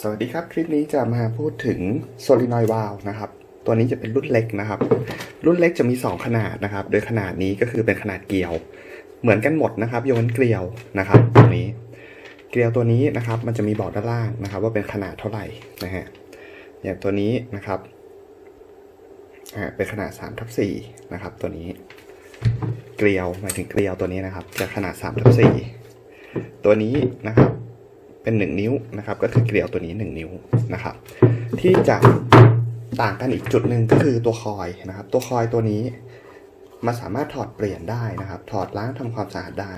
สวัสดีครับ คลิปนี้จะมาพูดถึงโซลินอยวาลนะครับ ตัวนี้จะเป็นรุ่นเล็กนะครับ รุ่นเล็กจะมี 2 ขนาดนะครับ โดยขนาดนี้ก็คือเป็นขนาดเกลียว เหมือนกันหมดนะครับยกเว้นเกลียวนะครับตรงนี้ เกลียวตัวนี้นะครับ มันจะมีบอกด้านล่างนะครับ ว่าเป็นขนาดเท่าไหร่นะฮะ อย่างตัวนี้นะครับเป็นขนาด3ทับ4นะครับ ตัวนี้ เกลียวหมายถึงเกลียวตัวนี้นะครับ จะขนาด3ทับ4ตัวนี้นะครับ เป็น 1 นิ้วนะครับ ก็คือเกลียวตัวนี้ 1 นิ้วนะครับ ที่จะต่างกันอีกจุดหนึ่งก็คือตัวคอยนะครับ ตัวคอยตัวนี้มันสามารถถอดเปลี่ยนได้นะครับ ถอดล้างทำความสะอาดได้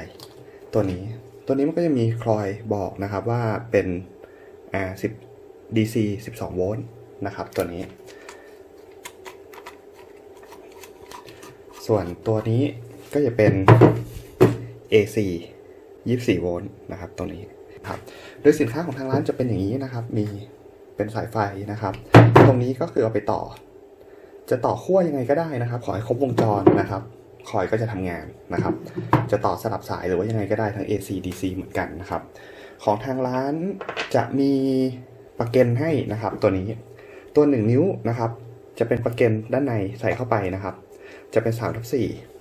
ตัวนี้ตัวนี้มันก็จะมีคอยบอกนะครับว่าเป็นอ่า10 DC 12 โวลต์นะครับตัวนี้ ส่วนตัวนี้ก็จะเป็น AC 24 โวลต์นะครับตรงนี้ ครับ โดยสินค้าของทางร้านจะเป็นอย่างนี้นะครับ มีเป็นสายไฟนะครับ ตรงนี้ก็คือเอาไปต่อ จะต่อขั้วยังไงก็ได้นะครับ ขอให้ครบวงจรนะครับ คอยก็จะทำงานนะครับ จะต่อสลับสายหรือว่ายังไงก็ได้ทั้ง AC DC เหมือนกันนะครับ ของทางร้านจะมีปลั๊กเกนให้นะครับ ตัวนี้ตัว 1 นิ้วนะครับ จะเป็นปลั๊กเกนด้านในใส่เข้าไปนะครับ จะเป็น3ทับ4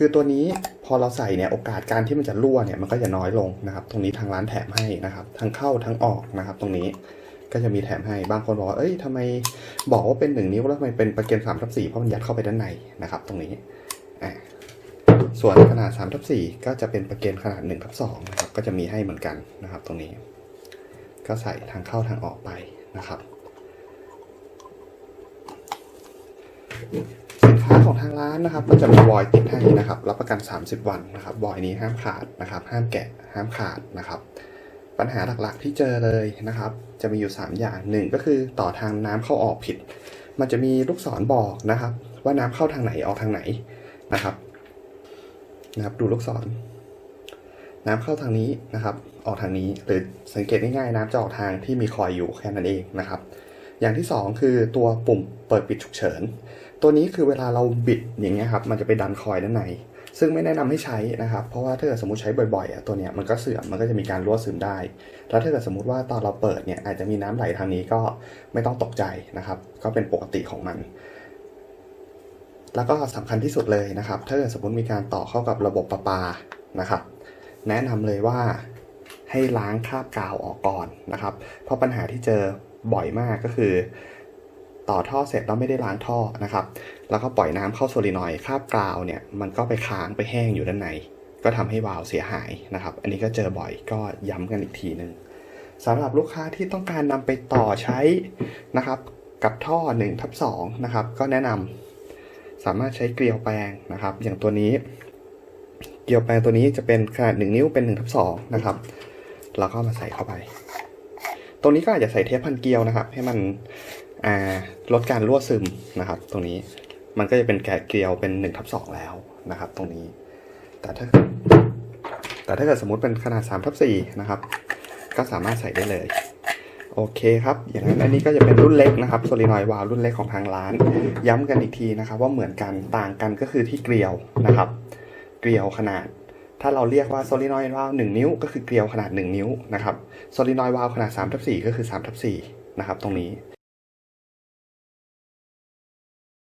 คือตัวนี้พอเราใส่เนี่ยโอกาสการที่มันจะรั่วเนี่ยมันก็จะน้อยลงนะครับ ตรงนี้ทางร้านแถมให้นะครับ ทั้งเข้าทั้งออกนะครับ ตรงนี้ก็จะมีแถมให้บางคนบอกว่าเอ้ยทำไมบอกว่าเป็น1นิ้วแล้วทำไมเป็นปลั๊กเกน3ทับ4เพราะมันยัดเข้าไปด้านในนะครับ ตรงนี้อ่าส่วนขนาด3ทับ4ก็จะเป็นปลั๊กเกนขนาด1ทับ2นะครับ ก็จะมีให้เหมือนกันนะครับ ตรงนี้ ก็ใส่ทางเข้าทางออกไปนะครับ ค้าของทางร้านนะครับ ก็จะมีวอยติดให้นะครับ รับประกัน 30 วันนะครับวอยนี้ห้ามขาดนะครับ ห้ามแกะห้ามขาดนะครับ ปัญหาหลักๆที่เจอเลยนะครับ จะมีอยู่ 3 อย่างหนึ่งก็คือต่อทางน้ำเข้าออกผิด มันจะมีลูกศรบอกนะครับ ว่าน้ำเข้าทางไหนออกทางไหนนะครับนะครับ ดูลูกศร น้ำเข้าทางนี้นะครับ ออกทางนี้หรือสังเกตง่ายๆน้ำจะออกทางที่มีคอยอยู่แค่นั้นเองนะครับ อย่างที่สองคือตัวปุ่มเปิดปิดฉุกเฉิน ตัวนี้คือเวลาเราบิดอย่างเงี้ยครับมันจะไปดันคอยด้านใน ซึ่งไม่แนะนำให้ใช้นะครับ เพราะว่าถ้าเกิดสมมติใช้บ่อยๆอะตัวเนี้ยมันก็เสื่อมมันก็จะมีการรั่วซึมได้ แล้วถ้าเกิดสมมติว่าตอนเราเปิดเนี่ยอาจจะมีน้ำไหลทางนี้ก็ไม่ต้องตกใจนะครับ ก็เป็นปกติของมัน แล้วก็สำคัญที่สุดเลยนะครับ ถ้าเกิดสมมติมีการต่อเข้ากับระบบประปานะครับ แนะนำเลยว่าให้ล้างคราบกาวออกก่อนนะครับ เพราะปัญหาที่เจอบ่อยมากก็คือ ต่อท่อเสร็จแล้วไม่ได้ล้างท่อนะครับ แล้วก็ปล่อยน้ำเข้าโซลินอยด์คราบกาวเนี่ยมันก็ไปค้างไปแห้งอยู่ด้านใน ก็ทำให้วาล์วเสียหายนะครับ อันนี้ก็เจอบ่อยก็ย้ำกันอีกทีหนึ่งสำหรับลูกค้าที่ต้องการนำไปต่อใช้นะครับกับท่อ1ทับ2นะครับก็แนะนำสามารถใช้เกลียวแปรงนะครับ อย่างตัวนี้ เกลียวแปรงตัวนี้จะเป็นขนาด 1 นิ้วเป็น1ทับ2นะครับแล้วก็มาใส่เข้าไป ตรงนี้ก็อาจจะใส่เทปพันเกลียวนะครับ ให้มัน ลดการรั่วซึมนะครับ ตรงนี้มันก็จะเป็นแกะเกลียวเป็น1ทับ2แล้วนะครับ ตรงนี้ แต่ถ้า แต่ถ้าเกิดสมมติเป็นขนาด3ทับ4นะครับ ก็สามารถใส่ได้เลย โอเคครับ อย่างนั้นอันนี้ก็จะเป็นรุ่นเล็กนะครับโซลินอยวาลรุ่นเล็กของทางร้าน ย้ำกันอีกทีนะครับ ว่าเหมือนกันต่างกันก็คือที่เกลียวนะครับ เกลียวขนาดถ้าเราเรียกว่าโซลินอยวาล1นิ้ว ก็คือเกลียวขนาด 1 นิ้วนะครับโซลินอยวาลขนาด3ทับ4ก็คือ3ทับ4นะครับ ตรงนี้